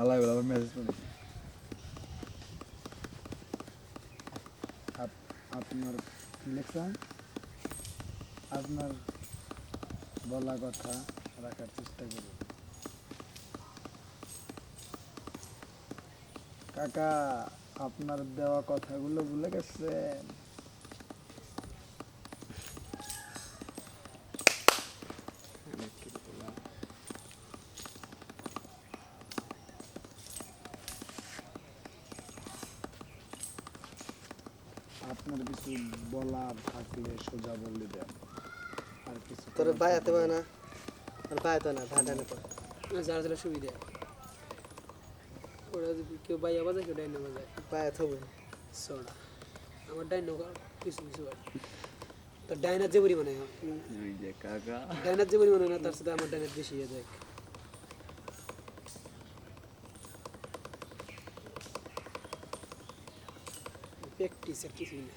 আল্লাহ আবার মেসেজ করে। আপনার ইলেকশন আপনার বলা কথা রাখার চেষ্টা করুন। কাকা, আপনার দেওয়া কথাগুলো ভুলে গেছেন? আপনার কিছু বলার থাকলে সোজা বলে দেন। আর কিছু তোর থাকলে- পায় না? তোর বাই না ঢাকা তো যারা যারা সুবিধা। ওরা যদি কেউ বাইয়া বাজায় কেউ ডাইনা বাজায় বাই হাতে হবে সোডা আমার ডাইনা কিছু কিছু হয় তো ডাইনার যে পরিমাণে? ওই যে কাকা। ডাইনার যে পরিমাণে না তার সাথে আমার ডাইনার বেশি হয়ে যায় প্র্যাকটিস আর কিছুই না।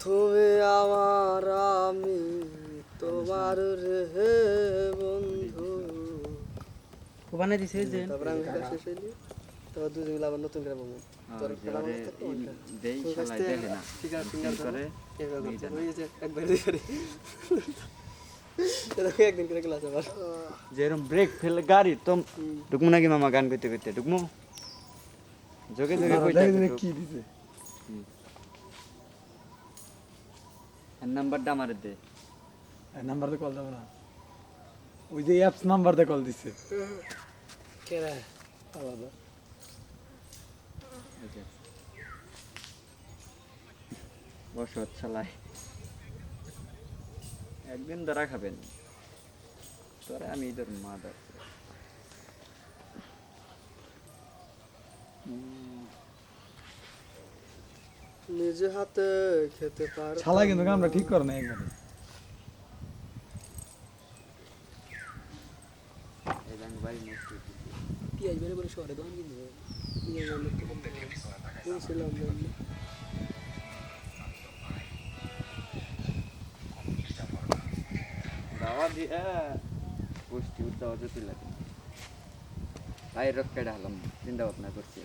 তুমি আমার আমি তোমার রে বন্ধু। বানাই দিছে যে। তারপরে আমি শেষ হইলি আবার নতুন করে বলব। তোর ওই যে খেলা ওরে থাকতো ই ওইটা। দেই শালাই দেখে না ফিঙ্গার ফিঙ্গার করে? এভাবে করছে, ওই যে একবার করে একদিন করে ক্লাস আবার। যেরকম ব্রেক ফেলে গাড়ি তো ঢুকমু নাকি মামা গান করতে করতে ঢুকমু? যোগে যোগে কইতা কি দিছে। নাম্বারটা আমার দে। নাম্বার কল দেবো না। ওই যে অ্যাপস নাম্বার দিয়ে কল দিছে। কেরা আলাদা এই যে। বসত শালাই একদিন ধরা খাবেন। তোরে আমি তোর মা নিজে হাতে খেতে পার শালা কিন্তু আমরা ঠিক করে না একবারে। পেঁয়াজ বেড়ে করে শহরে দোকান কিনতে হবে দাওয়া দিয়া পুষ্টি দাওয়া যেতে লাগে গায়ের রক্ষায় ঢালাম চিন্তা ভাবনা করছি